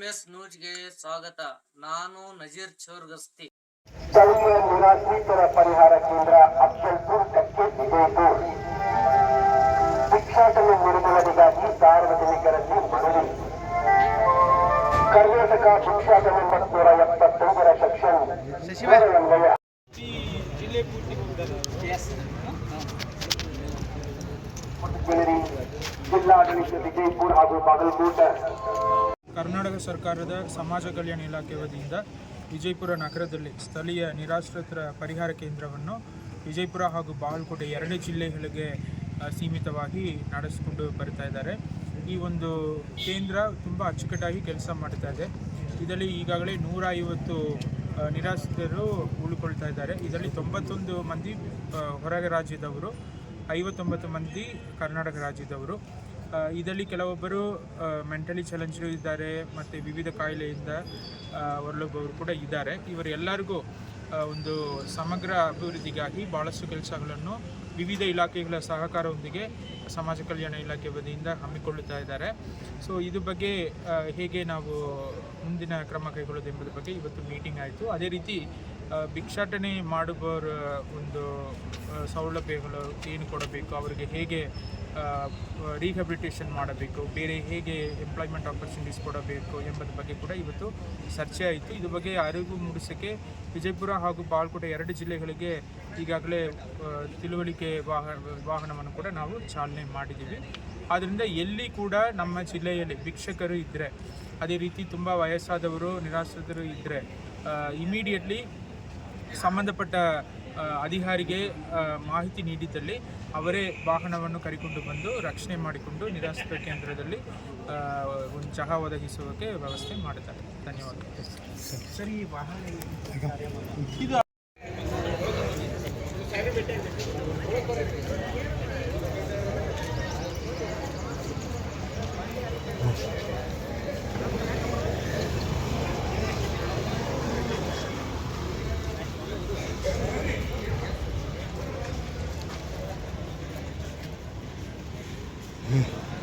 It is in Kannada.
ಎಎಂಎಸ್ ನ್ಯೂಸ್ಗೆ ಸ್ವಾಗತ. ನಾನು ನಜೀರ್ ಚೌರ್ಗಸ್ತಿ. ಸ್ಥಳೀಯ ನಿರಾಶ್ರಿತರ ಪರಿಹಾರ ಕೇಂದ್ರ ಅಫ್ಜಲ್ಪುರ್ ಕಕ್ಕೆ ವಿಜಯಪುರ್ ಭಿಕ್ಷಾಟನೆ ನಿರ್ಮೂಲನೆಗಾಗಿ ಸಾರ್ವಜನಿಕರಲ್ಲಿ ಮನವಿ. ಕರ್ನಾಟಕ ಭಿಕ್ಷಾಟನೆ ಮತ್ತೂರ ಎಪ್ಪತ್ತೈದರ ಸೆಕ್ಷನ್ ಅನ್ವಯ ಜಿಲ್ಲೆ ಜಿಲ್ಲಾಡಳಿತ ವಿಜಯಪುರ ಹಾಗೂ ಬಾಗಲಕೋಟೆ. ಸರ್ಕಾರದ ಸಮಾಜ ಕಲ್ಯಾಣ ಇಲಾಖೆ ವತಿಯಿಂದ ವಿಜಯಪುರ ನಗರದಲ್ಲಿ ಸ್ಥಳೀಯ ನಿರಾಶ್ರಿತರ ಪರಿಹಾರ ಕೇಂದ್ರವನ್ನು ವಿಜಯಪುರ ಹಾಗೂ ಬಾಗಲಕೋಟೆ ಎರಡೇ ಜಿಲ್ಲೆಗಳಿಗೆ ಸೀಮಿತವಾಗಿ ನಡೆಸಿಕೊಂಡು ಬರ್ತಾ ಇದ್ದಾರೆ. ಈ ಒಂದು ಕೇಂದ್ರ ತುಂಬ ಅಚ್ಚುಕಟ್ಟಾಗಿ ಕೆಲಸ ಮಾಡ್ತಾ ಇದೆ. ಇದರಲ್ಲಿ ಈಗಾಗಲೇ ನೂರ ಐವತ್ತು ನಿರಾಶ್ರಿತರು ಉಳ್ಕೊಳ್ತಾ ಇದ್ದಾರೆ. ಇದರಲ್ಲಿ ತೊಂಬತ್ತೊಂದು ಮಂದಿ ಹೊರಗೆ ರಾಜ್ಯದವರು, ಐವತ್ತೊಂಬತ್ತು ಮಂದಿ ಕರ್ನಾಟಕ ರಾಜ್ಯದವರು. ಇದರಲ್ಲಿ ಕೆಲವೊಬ್ಬರು ಮೆಂಟಲಿ ಚಾಲೆಂಜ್ ಇದ್ದಾರೆ ಮತ್ತು ವಿವಿಧ ಕಾಯಿಲೆಯಿಂದ ಹೊರಳುವವರು ಕೂಡ ಇದ್ದಾರೆ. ಇವರೆಲ್ಲರಿಗೂ ಒಂದು ಸಮಗ್ರ ಅಭಿವೃದ್ಧಿಗಾಗಿ ಭಾಳಷ್ಟು ಕೆಲಸಗಳನ್ನು ವಿವಿಧ ಇಲಾಖೆಗಳ ಸಹಕಾರದೊಂದಿಗೆ ಸಮಾಜ ಕಲ್ಯಾಣ ಇಲಾಖೆ ವತಿಯಿಂದ ಹಮ್ಮಿಕೊಳ್ಳುತ್ತಾ ಇದ್ದಾರೆ. ಸೊ ಇದು ಬಗ್ಗೆ ಹೇಗೆ ನಾವು ಮುಂದಿನ ಕ್ರಮ ಕೈಗೊಳ್ಳೋದು ಎಂಬುದ್ರ ಬಗ್ಗೆ ಇವತ್ತು ಮೀಟಿಂಗ್ ಆಯಿತು. ಅದೇ ರೀತಿ ಭಿಕ್ಷಾಟನೆ ಮಾಡುವವರ ಒಂದು ಸೌಲಭ್ಯಗಳು ಏನು ಕೊಡಬೇಕು, ಅವರಿಗೆ ಹೇಗೆ ರಿಹಬಿಲಿಟೇಷನ್ ಮಾಡಬೇಕು, ಬೇರೆ ಹೇಗೆ ಎಂಪ್ಲಾಯ್ಮೆಂಟ್ ಆಪರ್ಚುನಿಟೀಸ್ ಕೊಡಬೇಕು ಎಂಬುದ್ರ ಬಗ್ಗೆ ಕೂಡ ಇವತ್ತು ಚರ್ಚೆ ಆಯಿತು. ಇದ್ರ ಬಗ್ಗೆ ಅರಿವು ಮೂಡಿಸೋಕ್ಕೆ ವಿಜಯಪುರ ಹಾಗೂ ಬಾಳ್ಕೋಟೆ ಎರಡು ಜಿಲ್ಲೆಗಳಿಗೆ ಈಗಾಗಲೇ ತಿಳುವಳಿಕೆ ವಾಹ ವಾಹನವನ್ನು ಕೂಡ ನಾವು ಚಾಲನೆ ಮಾಡಿದ್ದೀವಿ. ಆದ್ದರಿಂದ ಎಲ್ಲಿ ಕೂಡ ನಮ್ಮ ಜಿಲ್ಲೆಯಲ್ಲಿ ಭಿಕ್ಷಕರು ಇದ್ದರೆ ಅದೇ ರೀತಿ ತುಂಬ ವಯಸ್ಸಾದವರು, ನಿರಾಶ್ರಿತರು ಇದ್ದರೆ ಇಮಿಡಿಯೇಟ್ಲಿ ಸಂಬಂಧಪಟ್ಟ ಅಧಿಕಾರಿಗೆ ಮಾಹಿತಿ ನೀಡಿದ್ದಲ್ಲಿ ಅವರೇ ವಾಹನವನ್ನು ಕರಿಕೊಂಡು ಬಂದು ರಕ್ಷಣೆ ಮಾಡಿಕೊಂಡು ನಿರಾಶ್ರಿತ ಕೇಂದ್ರದಲ್ಲಿ ಒಂದು ಚಹಾ ಒದಗಿಸುವಕ್ಕೆ ವ್ಯವಸ್ಥೆ ಮಾಡುತ್ತಾರೆ ಧನ್ಯವಾದಗಳು. ಸರಿ ವಾಹನ 嗯。